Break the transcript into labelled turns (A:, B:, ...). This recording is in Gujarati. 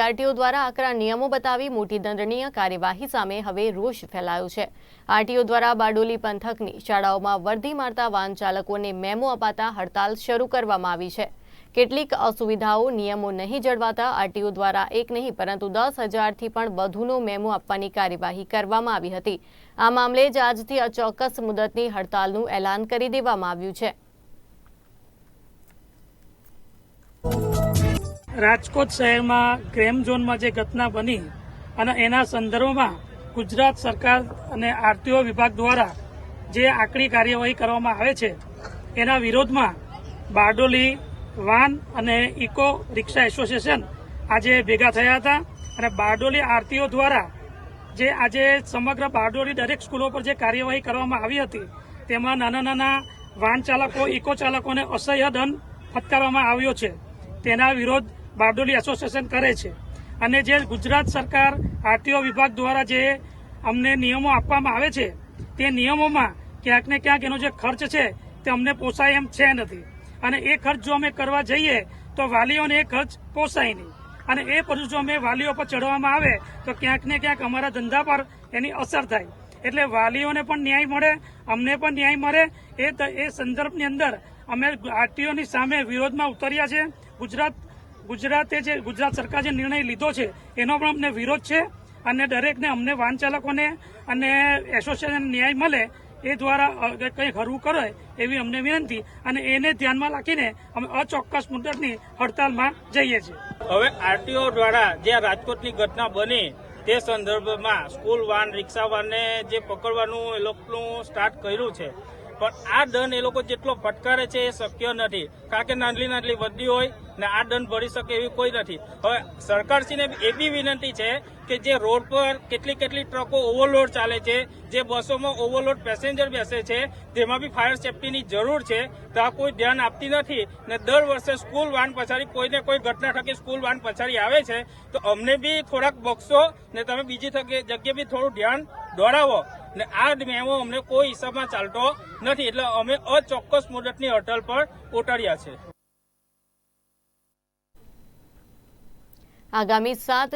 A: આરટીઓ દ્વારા આકરા નિયમો બતાવી મોટી દંડનીય કાર્યવાહી સામે હવે રોષ ફેલાયો છે. આરટીઓ દ્વારા બારડોલી પંથકની શાળાઓમાં વર્દી મારતા વાહન ચાલકોને મેમો અપાતા હડતાલ શરૂ કરવામાં આવી છે. કેટલીક અસુવિધાઓ નિયમો નહીં જળવાતા આરટીઓ દ્વારા એક નહીં, પરંતુ દસ હજારથી પણ વધુનો મેમો આપવાની કાર્યવાહી કરવામાં આવી હતી. આ મામલે જ આજથી અચોક્કસ મુદતની હડતાલનું એલાન કરી દેવામાં આવ્યું છે.
B: રાજકોટ શહેરમાં ક્રેમ ઝોનમાં જે ઘટના બની અને એના સંદર્ભમાં ગુજરાત સરકાર અને આરટીઓ વિભાગ દ્વારા જે આકરી કાર્યવાહી કરવામાં આવે છે, એના વિરોધમાં બારડોલી વાન અને ઇકો રિક્ષા એસોસિએશન આજે ભેગા થયા હતા અને બારડોલી આરટીઓ દ્વારા જે આજે સમગ્ર બારડોલી દરેક સ્કૂલો પર જે કાર્યવાહી કરવામાં આવી હતી, તેમાં નાના નાના વાહન ચાલકો, ઇકો ચાલકોને અસહ્ય દંડ ફટકારવામાં આવ્યો છે. તેના વિરોધ બારડોલી એસોસિએશન કરે છે. અને જે ગુજરાત સરકાર આરટીઓ વિભાગ દ્વારા જે અમને નિયમો આપવામાં આવે છે, તે નિયમોમાં ક્યાંક ને ક્યાંક એનો જે ખર્ચ છે, તે અમને પોસાય એમ છે નથી. અને એ ખર્ચ જો અમે કરવા જઈએ, તો વાલીઓને એ ખર્ચ પોસાય નહીં. અને એ બધું જો અમે વાલીઓ પર ચડવામાં આવે, તો ક્યાંક ને ક્યાંક અમારા ધંધા પર એની અસર થાય. એટલે વાલીઓને પણ ન્યાય મળે, અમને પણ ન્યાય મળે. એ એ સંદર્ભની અંદર અમે આરટીઓની સામે વિરોધમાં ઉતર્યા છે. ગુજરાત ગુજરાતે જે ગુજરાત સરકાર જે નિર્ણય લીધો છે, એનો પણ અમને વિરોધ છે અને દરેકને અમને વાહન ચાલકોને અને એસોસિએશન ન્યાય મળે એ દ્વારા કંઈ હરવું કરે એવી અમને વિનંતી અને એને ધ્યાનમાં રાખીને અમે અચોક્કસ મુદતની હડતાલમાં જઈએ છીએ.
C: હવે આરટીઓ દ્વારા જે રાજકોટની ઘટના બની, તે સંદર્ભમાં સ્કૂલ વાન રિક્ષા વાનને જે પકડવાનું એ લોકોનું સ્ટાર્ટ કર્યું છે. પણ આ દંડ એ લોકો જેટલો ફટકારે છે એ શક્ય નથી. કારણ કે નાનલી નાનલી વધી હોય ને આ દંડ ભરી શકે એવી કોઈ નથી. હવે સરકારશ્રીને એવી વિનંતી છે કે જે રોડ પર કેટલી કેટલી ટ્રકો ઓવરલોડ ચાલે છે, જે બસોમાં ઓવરલોડ પેસેન્જર બેસે છે તેમાં બી ફાયર સેફટીની જરૂર છે, તો આ કોઈ ધ્યાન આપતી નથી. ને દર વર્ષે સ્કૂલ વાન પછાડી કોઈને કોઈ ઘટના થકી સ્કૂલ વાન પછાડી આવે છે, તો અમને બી થોડાક બક્ષો ને તમે બીજી જગ્યાએ બી થોડું ધ્યાન દોડાવો ને આ મેમો અમને કોઈ હિસાબમાં ચાલતો નથી. એટલે અમે અચોક્કસ મુદતની અટલ પર ઉતાર્યા છે.
A: આગામી સાત